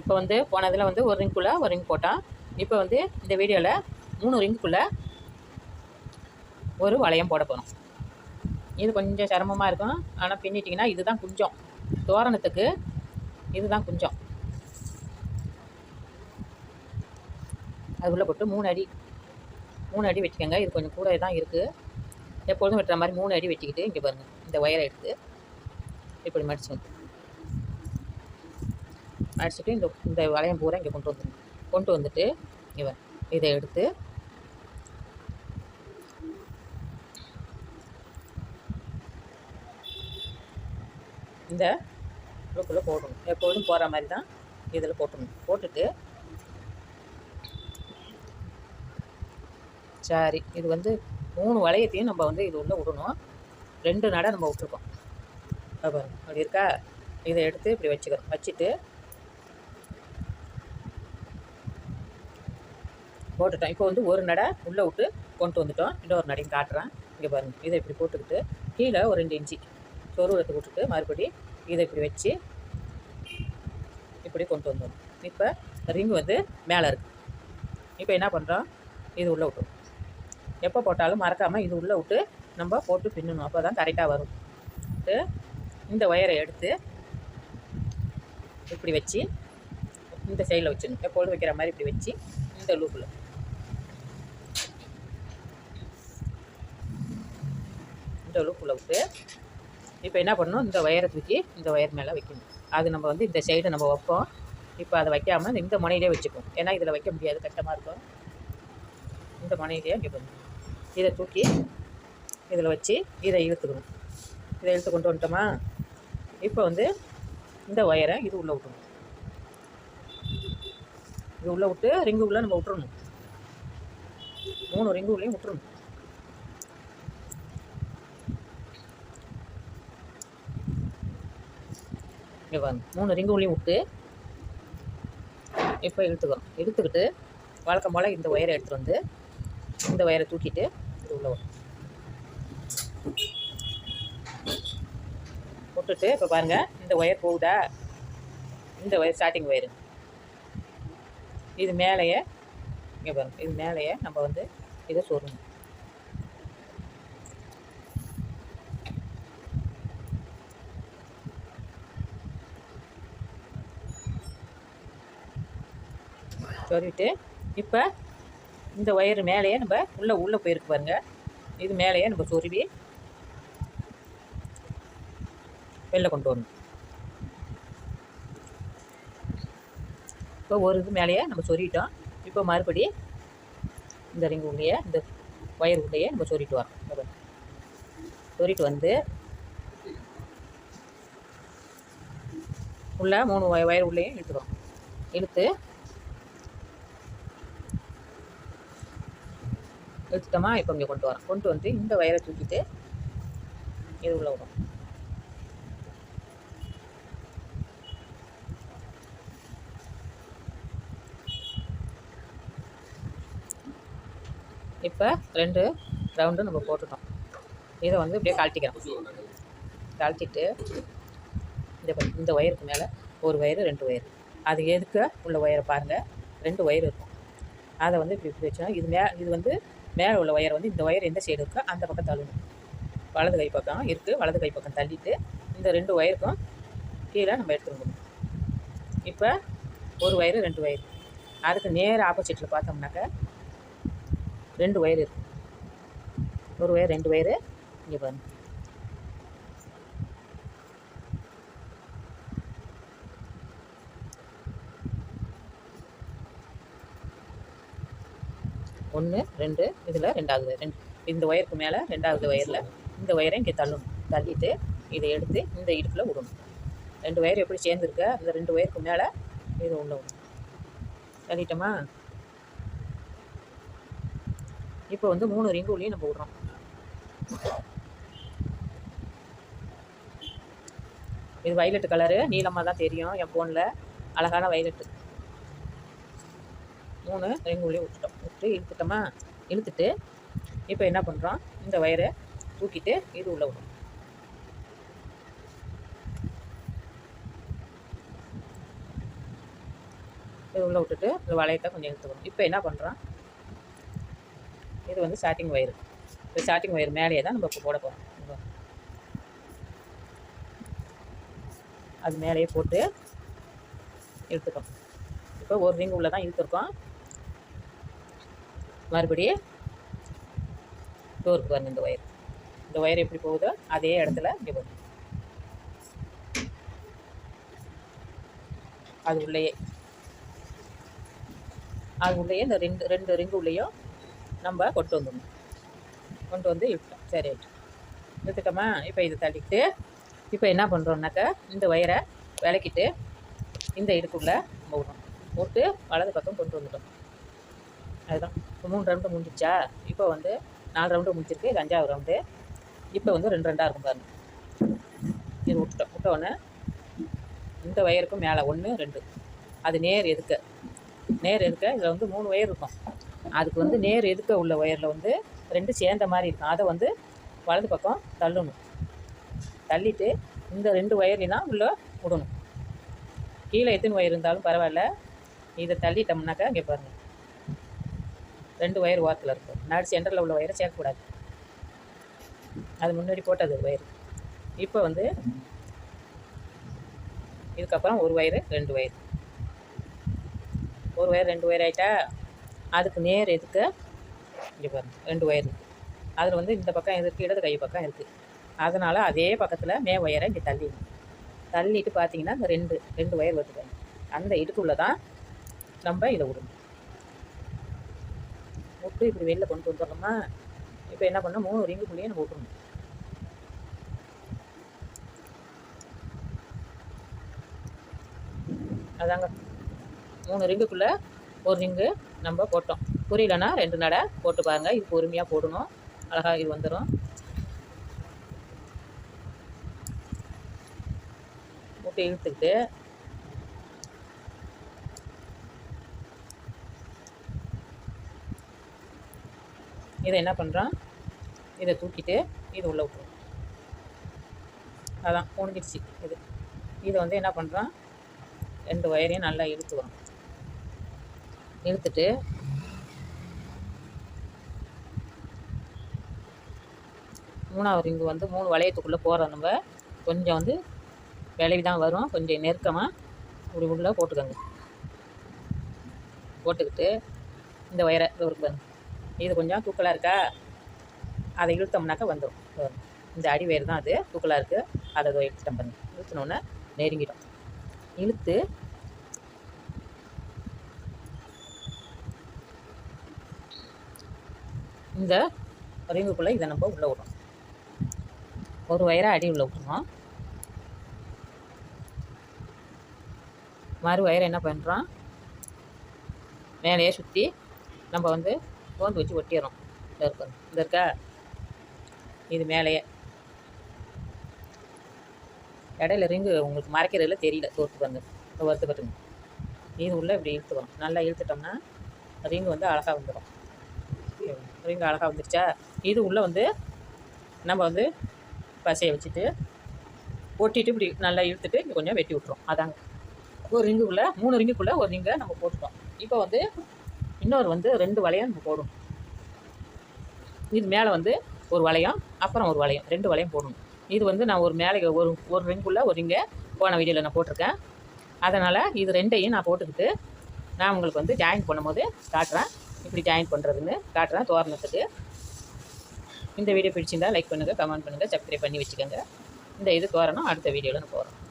இப்போ வந்து போனதில் வந்து ஒரு ரிங்குள்ளே ஒரு ரிங் போட்டான். இப்போ வந்து இந்த வீடியோவில் மூணு ரிங்குக்குள்ளே ஒரு வளையம் போட போகிறோம் இது கொஞ்சம் சிரமமாக இருக்கும். ஆனால் பின்னிட்டிங்கன்னா இதுதான் குஞ்சம். தோரணத்துக்கு இதுதான் குஞ்சம். அதுக்குள்ளே போட்டு மூணு அடி மூணு அடி வெட்டிக்கோங்க. இது கொஞ்சம் கூட தான் இருக்குது எப்பொழுதும் வெட்டுற மாதிரி மூணு அடி வெட்டிக்கிட்டு இங்கே பாருங்கள் இந்த ஒயரை எடுத்து இப்படி மடிச்சு அடிச்சுட்டு இந்த இந்த வளையம் பூரா இங்கே கொண்டு வந்துடணும் கொண்டு வந்துட்டு இவன் இதை எடுத்து இந்த உள்ளுக்குள்ளே போடணும். எப்பொழுதும் போகிற மாதிரி தான் இதில் போட்டணும் போட்டுட்டு சரி இது வந்து மூணு வளையத்தையும் நம்ம வந்து இது உள்ளே விடணும். ரெண்டு நடை நம்ம விட்ருக்கோம் பாருங்க அப்படி இருக்கா? இதை எடுத்து இப்படி வச்சுக்கிறோம். வச்சுட்டு போட்டுட்டோம். இப்போ வந்து ஒரு நடை உள்ளே விட்டு கொண்டு வந்துட்டோம். இன்னொரு நடையும் காட்டுறேன். இங்கே பாருங்கள் இதை இப்படி போட்டுக்கிட்டு கீழே ஒரு ரெண்டு இன்ச்சு சொருவத்தை விட்டுட்டு மறுபடி இதை இப்படி வச்சு இப்படி கொண்டு வந்தோம் இப்போ ரிங் வந்து மேலே இருக்குது இப்போ என்ன பண்ணுறோம் இது உள்ளே விட்டு எப்போ போட்டாலும் மறக்காமல் இது உள்ளே விட்டு நம்ம போட்டு பின்னணும். அப்போ தான் கரெக்டாக வரும். இந்த ஒயரை எடுத்து இப்படி வச்சு இந்த சைடில் வச்சிடணும். எப்பொழுது வைக்கிற மாதிரி இப்படி வச்சு இந்த லூப்பில் இந்த லூப்பில் விட்டு இப்போ என்ன பண்ணணும்? இந்த ஒயரை தூக்கி இந்த ஒயர் மேலே வைக்கணும். அது நம்ம வந்து இந்த சைடை நம்ம வைப்போம். இப்போ அதை வைக்காமல் இந்த முனையிலே வச்சுப்போம். ஏன்னா இதில் வைக்க முடியாது. கஷ்டமாக இருக்கும். இந்த முனையிலேயே இங்கே இதை தூக்கி இதில் வச்சு இதை இழுத்துக்கணும். இதை இழுத்து கொண்டு வந்துட்டோமா? இப்போ வந்து இந்த ஒயரை இது உள்ளே விட்டணும் இது உள்ளே விட்டு ரிங்கு உள்ளே நம்ம விட்டுறணும். மூணு ரிங்கு உள்ளேயும் விட்டுறணும். இங்கே பாருங்க. மூணு ரிங்கு உள்ளே விட்டு இப்போ இழுத்துக்கிறோம் இழுத்துக்கிட்டு வழக்கம் போல் இந்த ஒயரை எடுத்துகிட்டு வந்து இந்த ஒயரை தூக்கிட்டு இது உள்ள வரும். விட்டுட்டு இப்போ பாருங்கள் இந்த ஒயர் போகுதா? இந்த ஒயர் ஸ்டார்டிங் ஒயரு இது மேலேயே இங்கே பாருங்கள் இது மேலேயே நம்ம வந்து இதை சொருணும் சொருவிட்டு இப்போ இந்த ஒயர் மேலேயே நம்ம உள்ளே உள்ளே போயிருக்கு பாருங்க. இது மேலேயே நம்ம சொருவி வெளில கொண்டு வரணும். இப்போ ஒரு இது மேலேயே நம்ம சொருவிட்டோம். இப்போ மறுபடி இந்த ரிங் உள்ளேயே இந்த ஒயர் உள்ளேயே நம்ம சொருவிட்டு வரோம் இங்க சொருவிட்டு வந்து உள்ள மூணு ஒய- ஒயர் உள்ளேயும் இழுத்துக்கிறோம் இழுத்து எடுத்துட்டோமா இப்போ இங்கே கொண்டு வரோம் கொண்டு வந்து இந்த வயரை தூக்கிட்டு இது உள்ள விடும் இப்போ ரெண்டு ரவுண்டு நம்ம போட்டுட்டோம். இதை வந்து இப்படியே கழட்டிக்கிறோம். கழட்டிட்டு இந்த இந்த ஒயருக்கு மேலே ஒரு ஒயரு ரெண்டு ஒயர் அது எதுக்கு? உள்ள ஒயரை பாருங்கள் ரெண்டு ஒயர் இருக்கும். அதை வந்து இப்படி இப்படி வச்சோம் இது மே இது வந்து மேலே உள்ள ஒயர் வந்து இந்த ஒயர் எந்த சைடு இருக்கோ அந்த பக்கம் தள்ளணும் வலது கை பக்கம் இருக்குது வலது கை பக்கம் தள்ளிட்டு இந்த ரெண்டு ஒயருக்கும் கீழே நம்ம எடுத்துருக்கணும். இப்போ ஒரு ஒயரு ரெண்டு ஒயர் அதுக்கு நேர் ஆப்போசிட்டில் பார்த்தோம்னாக்க ரெண்டு ஒயர் இருக்கு. ஒரு ஒயர் ரெண்டு ஒயரு இங்கே பாருங்கள் ஒன்று ரெண்டு இதில் ரெண்டாவது ரெண்டு. இந்த ஒயருக்கு மேலே ரெண்டாவது ஒயரில் இந்த ஒயரை இங்கே தள்ளணும். தள்ளிட்டு இதை எடுத்து இந்த இடுப்பில் விடணும். ரெண்டு ஒயர் எப்படி சேர்ந்துருக்க? அந்த ரெண்டு ஒயருக்கு மேலே இது உள்ள விடணும். தள்ளிட்டோமா? இப்போ வந்து மூணு ரிங்கு உள்ளே நம்ம விடுறோம். இது வயலட் கலரு நீளமாக தான் தெரியும். என் ஃபோனில் அழகான வயலட்டு மூணு ரிங்கு உள்ளே விட்டுட்டோம். விட்டு இழுத்துட்டோமா? இழுத்துட்டு இப்போ என்ன பண்ணுறோம் இந்த ஒயரை தூக்கிட்டு இது உள்ளே விடும் இது உள்ளே விட்டுட்டு இந்த வளையத்தை கொஞ்சம் இழுத்துக்கணும் இப்போ என்ன பண்ணுறோம் இது வந்து ஸ்டார்டிங் ஒயர் இந்த ஸ்டார்டிங் ஒயர் மேலேயே தான் நம்ம இப்போ போட போகிறோம் அது மேலேயே போட்டு இழுத்துக்கணும் இப்போ ஒரு ரிங் உள்ளே தான் இழுத்துருக்கோம். மறுபடியும் டோருக்கு வரணும் இந்த ஒயர் இந்த ஒயர் எப்படி போகுதோ அதே இடத்துல இங்கே வரும் அது உள்ளேயே. அது உள்ளேயே இந்த ரெண்டு ரெண்டு ரிங்கு உள்ளேயும் நம்ம கொண்டு வந்துடணும். கொண்டு வந்து இழுட்டோம் சரி இழுத்துட்டோமா? இப்போ இதை தள்ளிக்கிட்டு இப்போ என்ன பண்ணுறோம்னாக்கா இந்த ஒயரை விளக்கிட்டு இந்த இடுக்குள்ளே நம்ம விடணும் வலது பக்கம் கொண்டு வந்துட்டோம். அதுதான். இப்போ மூணு ரவுண்டு முடிஞ்சிச்சா இப்போ வந்து நாலு ரவுண்டு முடிஞ்சிருக்கு. இது அஞ்சாவது ரவுண்டு இப்போ வந்து ரெண்டு ரெண்டாக இருக்கும் பாருங்கள் இது விட்டுட்டோம். விட்ட உடனே இந்த ஒயருக்கும் மேலே ஒன்று ரெண்டு. அது நேர் எதுக்க? நேர் எதுக்க? இதில் வந்து மூணு ஒயர் இருக்கும். அதுக்கு வந்து நேர் எதுக்க உள்ள ஒயரில் வந்து ரெண்டு சேர்ந்த மாதிரி இருக்கும். அதை வந்து வலது பக்கம் தள்ளணும். தள்ளிட்டு இந்த ரெண்டு ஒயர்லாம் உள்ளே விடணும். கீழே எத்தனை ஒயர் இருந்தாலும் பரவாயில்ல. இதை தள்ளிட்டோம்னாக்கா இங்கே பாருங்கள் ரெண்டு ஒயர் ஓரத்தில் இருக்கும். நாடு சென்டரில் உள்ள ஒயரை சேர்க்கக்கூடாது. அது முன்னாடி போட்டது ஒயர் இப்போ வந்து இதுக்கப்புறம் ஒரு ஒயரு ரெண்டு ஒயர் ஒரு ஒயர் ரெண்டு ஒயர் ஆகிட்டா அதுக்கு நேர் எதுக்கு? இங்கே பாருங்கள் ரெண்டு ஒயர் அதில் வந்து இந்த பக்கம் இருக்குது இடது கை பக்கம் இருக்குது அதனால் அதே பக்கத்தில் மே ஒயரை இங்கே தள்ளிடணும். தள்ளிட்டு பார்த்தீங்கன்னா இந்த ரெண்டு ரெண்டு ஒயர் வருது அந்த இதுக்குள்ளே தான் நம்ம இதை விடணும். விட்டு இப்படி வெளியில் கொண்டு வந்துடுறோமா இப்போ என்ன பண்ணோம் மூணு ரிங்குக்குள்ளேயே நம்ம விட்டுருணும் அதாங்க. மூணு ரிங்குக்குள்ளே ஒரு ரிங்கு நம்ம போட்டோம். புரியலன்னா ரெண்டு நடை போட்டு பாருங்கள் இது பொறுமையாக போடணும். அழகாக இது வந்துடும் போட்டு இழுத்துக்கிட்டு இதை என்ன பண்ணுறான் இதை தூக்கிட்டு இது உள்ளே விட்ருவோம் அதான் முடிஞ்சிடுச்சு இது. இதை வந்து என்ன பண்ணுறான் ரெண்டு ஒயரையும் நல்லா இழுத்துக்கிறோம் இழுத்துட்டு மூணாவது ரிங்கு வந்து மூணு வளையத்துக்குள்ளே போகிற நம்ம. கொஞ்சம் வந்து விளைவி தான் வரும். கொஞ்சம் நெருக்கமாக இப்படி உள்ளே போட்டுக்கோங்க. போட்டுக்கிட்டு இந்த ஒயரை இது ஒரு பாருங்க. இது கொஞ்சம் தூக்கலாக இருக்கா? அதை இழுத்தோம்னாக்கா வந்துடும் இந்த அடி வேறு தான் அது. தூக்கலாக இருக்குது அதை அதை இழுத்துட்டோம் பாருங்க. இழுத்தினோன்னே நெருங்கிடும். இழுத்து இந்த ரிங்குக்குள்ளே இதை நம்ம உள்ளே விடணும் ஒரு வயராக அடி உள்ளே விட்டுருவோம் மறு வயரை என்ன பண்ணுறோம் மேலேயே சுற்றி நம்ம வந்து கோந்து வச்சு ஒட்டிடுறோம். இந்த இருக்கு. இந்த இருக்கா? இது மேலேயே. இடையில ரிங்கு உங்களுக்கு மறைக்கிறதுல தெரியல. தோர்த்து பாருங்க. இந்த வருத்து இது உள்ளே இப்படி இழுத்துக்கணும். நல்லா இழுத்துட்டோம்னா ரிங்கு வந்து அழகாக வந்துடும் ரிங்கு அழகாக வந்துருச்சா? இது உள்ளே வந்து நம்ம வந்து பசையை வச்சுட்டு ஒட்டிட்டு இப்படி நல்லா இழுத்துட்டு இங்கே கொஞ்சம் வெட்டி விட்ருவோம் அதாங்க. ஒரு ரிங்குக்குள்ளே மூணு ரிங்குக்குள்ளே ஒரு ரிங்கை நம்ம போட்டுட்டோம். இப்போ வந்து இன்னொரு வந்து ரெண்டு வளையம் நம்ம போடணும். இது மேலே வந்து ஒரு வளையம் அப்புறம் ஒரு வளையம் ரெண்டு வளையம் போடணும். இது வந்து நான் ஒரு மேலே ஒரு ஒரு ரிங்குள்ளே ஒரு ரிங்கை போன வீடியோவில் நான் போட்டிருக்கேன். அதனால் இது ரெண்டையும் நான் போட்டுக்கிட்டு நான் உங்களுக்கு வந்து ஜாயின் பண்ணும்போது காட்டுறேன். இப்படி ஜாயின் பண்ணுறதுன்னு காட்டுறேன் தோரணத்துக்கு. இந்த வீடியோ பிடிச்சிருந்தால் லைக் பண்ணுங்கள் கமெண்ட் பண்ணுங்கள் சப்ஸ்கிரைப் பண்ணி வச்சுக்கோங்க. இந்த இது தோரணம் அடுத்த வீடியோவில் நான் போகிறோம்